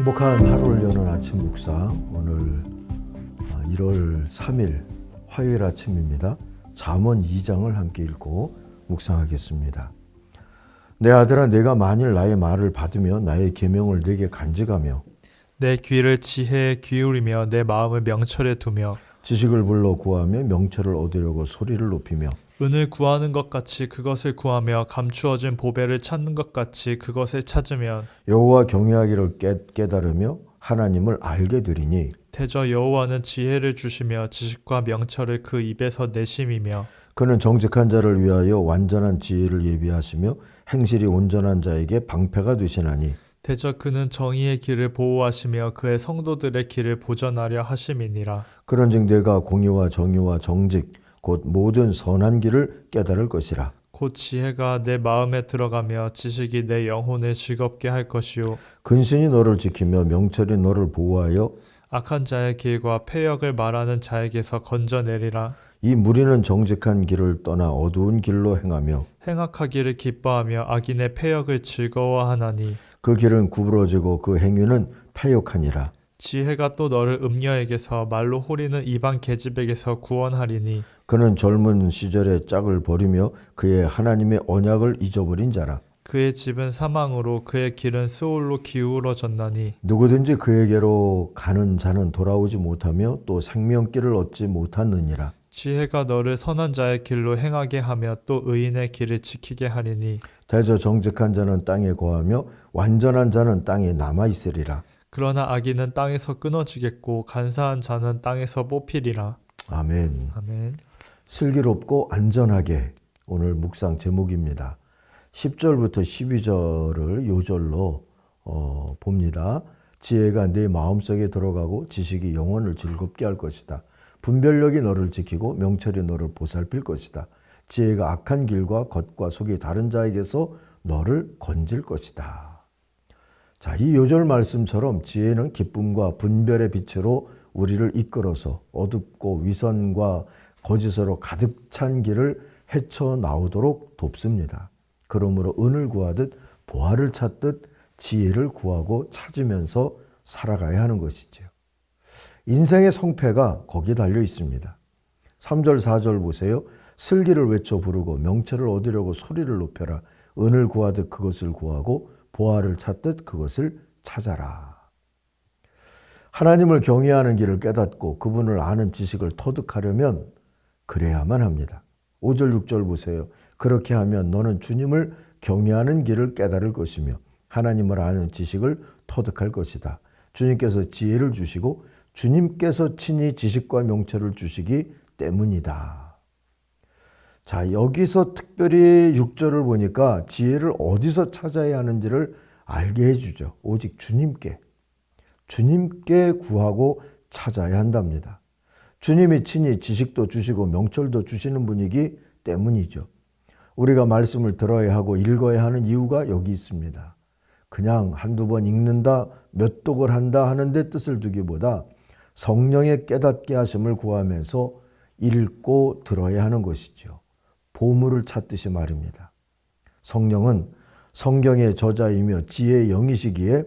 행복한 하루를 여는 아침 묵상 오늘 1월 3일 화요일 아침입니다. 잠언 2장을 함께 읽고 묵상하겠습니다. 내 아들아 내가 만일 나의 말을 받으며 나의 계명을 내게 간직하며 내 귀를 지혜에 기울이며 내 마음을 명철에 두며 지식을 불러 구하며 명철을 얻으려고 소리를 높이며 은을 구하는 것 같이 그것을 구하며 감추어진 보배를 찾는 것 같이 그것을 찾으면 여호와 경외하기를 깨, 깨달으며 하나님을 알게 되리니 대저 여호와는 지혜를 주시며 지식과 명철을 그 입에서 내심이며 그는 정직한 자를 위하여 완전한 지혜를 예비하시며 행실이 온전한 자에게 방패가 되시나니 대저 그는 정의의 길을 보호하시며 그의 성도들의 길을 보전하려 하심이니라. 그런즉 내가 공의와 정의와 정직 곧 모든 선한 길을 깨달을 것이라. 곧 지혜가 내 마음에 들어가며 지식이 내 영혼을 즐겁게 할 것이요. 근신이 너를 지키며 명철이 너를 보호하여 악한 자의 길과 패역을 말하는 자에게서 건져내리라. 이 무리는 정직한 길을 떠나 어두운 길로 행하며 행악하기를 기뻐하며 악인의 패역을 즐거워하나니 그 길은 구부러지고 그 행위는 패역하니라 지혜가 또 너를 음녀에게서 말로 호리는 이방 계집에게서 구원하리니 그는 젊은 시절에 짝을 버리며 그의 하나님의 언약을 잊어버린 자라. 그의 집은 사망으로 그의 길은 스올로 기울어졌나니 누구든지 그에게로 가는 자는 돌아오지 못하며 또 생명길을 얻지 못하느니라. 지혜가 너를 선한 자의 길로 행하게 하며 또 의인의 길을 지키게 하리니 대저 정직한 자는 땅에 거하며 완전한 자는 땅에 남아 있으리라 그러나 악인은 땅에서 끊어지겠고 간사한 자는 땅에서 뽑히리라 아멘 아멘 슬기롭고 안전하게 오늘 묵상 제목입니다. 10절부터 12절을 요절로 어, 봅니다. 지혜가 내 마음속에 들어가고 지식이 영혼을 즐겁게 할 것이다. 분별력이 너를 지키고 명철이 너를 보살필 것이다. 지혜가 악한 길과 겉과 속이 다른 자에게서 너를 건질 것이다. 자, 이 요절 말씀처럼 지혜는 기쁨과 분별의 빛으로 우리를 이끌어서 어둡고 위선과 거짓으로 가득 찬 길을 헤쳐 나오도록 돕습니다. 그러므로 은을 구하듯 보화를 찾듯 지혜를 구하고 찾으면서 살아가야 하는 것이죠. 인생의 성패가 거기에 달려 있습니다. 3절, 4절 보세요. 슬기를 외쳐 부르고 명철을 얻으려고 소리를 높여라. 은을 구하듯 그것을 구하고 보화를 찾듯 그것을 찾아라. 하나님을 경외하는 길을 깨닫고 그분을 아는 지식을 터득하려면 그래야만 합니다. 5절, 6절 보세요. 그렇게 하면 너는 주님을 경외하는 길을 깨달을 것이며 하나님을 아는 지식을 터득할 것이다. 주님께서 지혜를 주시고 주님께서 친히 지식과 명철을 주시기 때문이다. 자, 여기서 특별히 6절을 보니까 지혜를 어디서 찾아야 하는지를 알게 해주죠. 오직 주님께. 주님께 구하고 찾아야 한답니다. 주님이 친히 지식도 주시고 명철도 주시는 분이기 때문이죠. 우리가 말씀을 들어야 하고 읽어야 하는 이유가 여기 있습니다. 그냥 한두 번 읽는다, 몇 독을 한다 하는데 뜻을 두기보다 성령의 깨닫게 하심을 구하면서 읽고 들어야 하는 것이죠. 보물을 찾듯이 말입니다. 성령은 성경의 저자이며 지혜의 영이시기에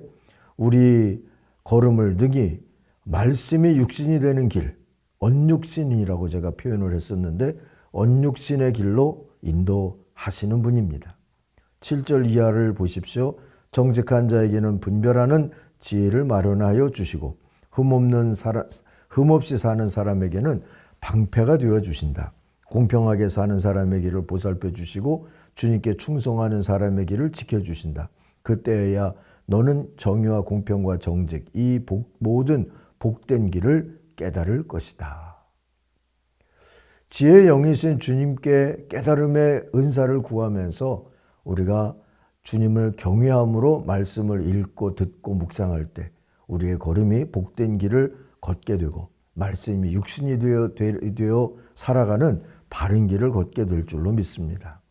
우리 걸음을 등이 말씀이 육신이 되는 길, 언육신이라고 제가 표현을 했었는데 언육신의 길로 인도하시는 분입니다. 7절 이하를 보십시오. 정직한 자에게는 분별하는 지혜를 마련하여 주시고 흠없는 사람, 흠없이 사는 사람에게는 방패가 되어 주신다. 공평하게 사는 사람의 길을 보살펴 주시고 주님께 충성하는 사람의 길을 지켜 주신다. 그때야 너는 정의와 공평과 정직 이 복, 모든 복된 길을 깨달을 것이다. 지혜의 영이신 주님께 깨달음의 은사를 구하면서 우리가 주님을 경외함으로 말씀을 읽고 듣고 묵상할 때 우리의 걸음이 복된 길을 걷게 되고 말씀이 육신이 되어, 되어 살아가는 바른 길을 걷게 될 줄로 믿습니다.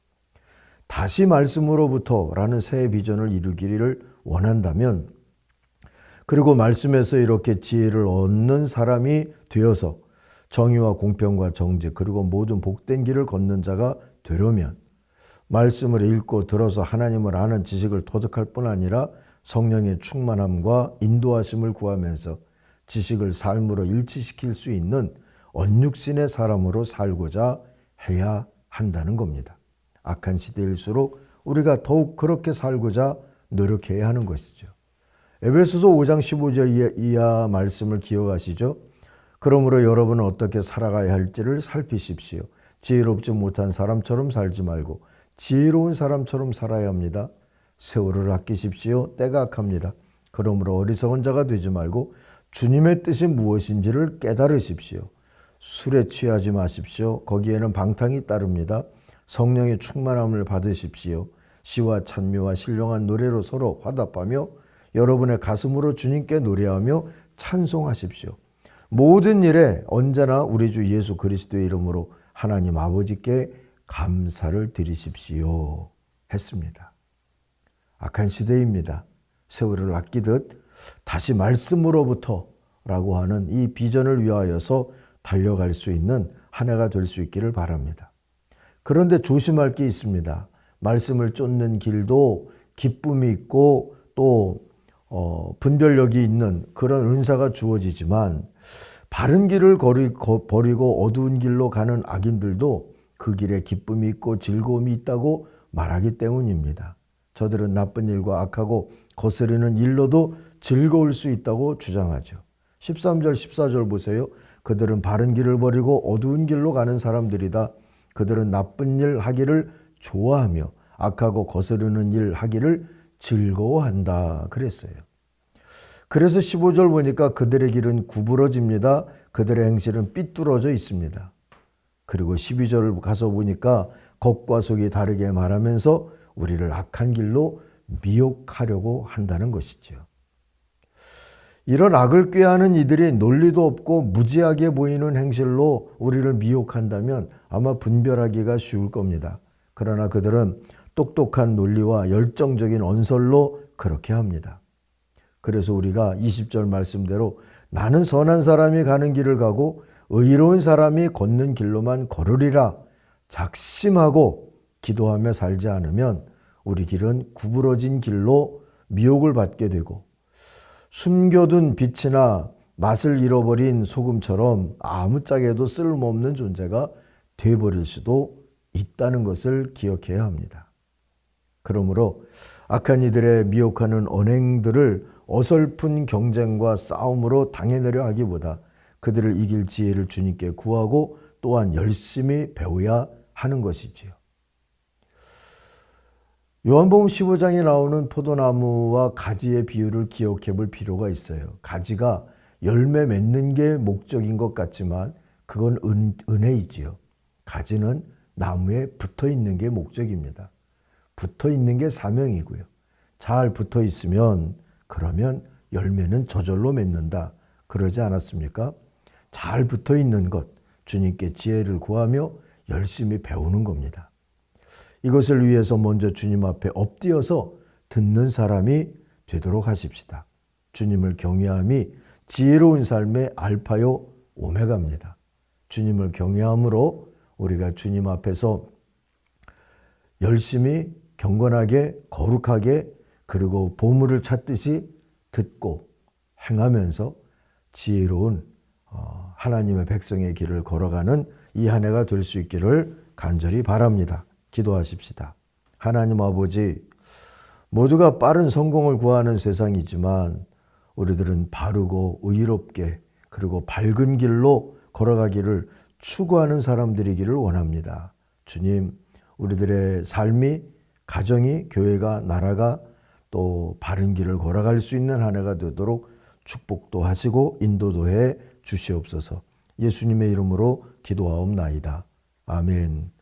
다시 말씀으로부터라는 새 비전을 이루기를 원한다면 그리고 말씀에서 이렇게 지혜를 얻는 사람이 되어서 정의와 공평과 정직 그리고 모든 복된 길을 걷는 자가 되려면 말씀을 읽고 들어서 하나님을 아는 지식을 터득할 뿐 아니라 성령의 충만함과 인도하심을 구하면서 지식을 삶으로 일치시킬 수 있는 언육신의 사람으로 살고자 해야 한다는 겁니다. 악한 시대일수록 우리가 더욱 그렇게 살고자 노력해야 하는 것이죠. 에베소서 5장 15절 이하, 말씀을 기억하시죠? 그러므로 여러분은 어떻게 살아가야 할지를 살피십시오. 지혜롭지 못한 사람처럼 살지 말고 지혜로운 사람처럼 살아야 합니다. 세월을 아끼십시오. 때가 악합니다. 그러므로 어리석은 자가 되지 말고 주님의 뜻이 무엇인지를 깨달으십시오. 술에 취하지 마십시오. 거기에는 방탕이 따릅니다. 성령의 충만함을 받으십시오. 시와 찬미와 신령한 노래로 서로 화답하며 여러분의 가슴으로 주님께 노래하며 찬송하십시오. 모든 일에 언제나 우리 주 예수 그리스도의 이름으로 하나님 아버지께 감사를 드리십시오. 했습니다. 악한 시대입니다. 세월을 아끼듯 다시 말씀으로부터 라고 하는 이 비전을 위하여서 달려갈 수 있는 한 해가 될 수 있기를 바랍니다. 그런데 조심할 게 있습니다. 말씀을 쫓는 길도 기쁨이 있고 또 어, 분별력이 있는 그런 은사가 주어지지만 바른 길을 거리, 거, 버리고 어두운 길로 가는 악인들도 그 길에 기쁨이 있고 즐거움이 있다고 말하기 때문입니다. 저들은 나쁜 일과 악하고 거스르는 일로도 즐거울 수 있다고 주장하죠. 13절, 14절 보세요. 그들은 바른 길을 버리고 어두운 길로 가는 사람들이다. 그들은 나쁜 일 하기를 좋아하며 악하고 거스르는 일 하기를 즐거워한다. 그랬어요. 그래서 15절 보니까 그들의 길은 구부러집니다. 그들의 행실은 삐뚤어져 있습니다. 그리고 12절 가서 보니까 겉과 속이 다르게 말하면서 우리를 악한 길로 미혹하려고 한다는 것이죠. 이런 악을 꾀하는 이들이 논리도 없고 무지하게 보이는 행실로 우리를 미혹한다면 아마 분별하기가 쉬울 겁니다. 그러나 그들은 똑똑한 논리와 열정적인 언설로 그렇게 합니다. 그래서 우리가 20절 말씀대로 나는 선한 사람이 가는 길을 가고 의로운 사람이 걷는 길로만 걸으리라 작심하고 기도하며 살지 않으면 우리 길은 구부러진 길로 미혹을 받게 되고 숨겨둔 빛이나 맛을 잃어버린 소금처럼 아무짝에도 쓸모없는 존재가 되어버릴 수도 있다는 것을 기억해야 합니다. 그러므로 악한 이들의 미혹하는 언행들을 어설픈 경쟁과 싸움으로 당해내려 하기보다 그들을 이길 지혜를 주님께 구하고 또한 열심히 배워야 하는 것이지요. 요한복음 15장에 나오는 포도나무와 가지의 비유를 기억해 볼 필요가 있어요. 가지가 열매 맺는 게 목적인 것 같지만 그건 은, 은혜이지요. 가지는 나무에 붙어 있는 게 목적입니다. 붙어 있는 게 사명이고요. 잘 붙어 있으면 그러면 열매는 저절로 맺는다. 그러지 않았습니까? 잘 붙어 있는 것, 주님께 지혜를 구하며 열심히 배우는 겁니다. 이것을 위해서 먼저 주님 앞에 엎드려서 듣는 사람이 되도록 하십시다. 주님을 경외함이 지혜로운 삶의 알파요 오메가입니다. 주님을 경외함으로 우리가 주님 앞에서 열심히 경건하게 거룩하게 그리고 보물을 찾듯이 듣고 행하면서 지혜로운 어, 하나님의 백성의 길을 걸어가는 이 한 해가 될 수 있기를 간절히 바랍니다. 기도하십시다. 하나님 아버지, 모두가 빠른 성공을 구하는 세상이지만 우리들은 바르고 의롭게 그리고 밝은 길로 걸어가기를 추구하는 사람들이기를 원합니다. 주님, 우리들의 삶이, 가정이, 교회가, 나라가 또 바른 길을 걸어갈 수 있는 한 해가 되도록 축복도 하시고 인도도 해 주시옵소서. 예수님의 이름으로 기도하옵나이다. 아멘.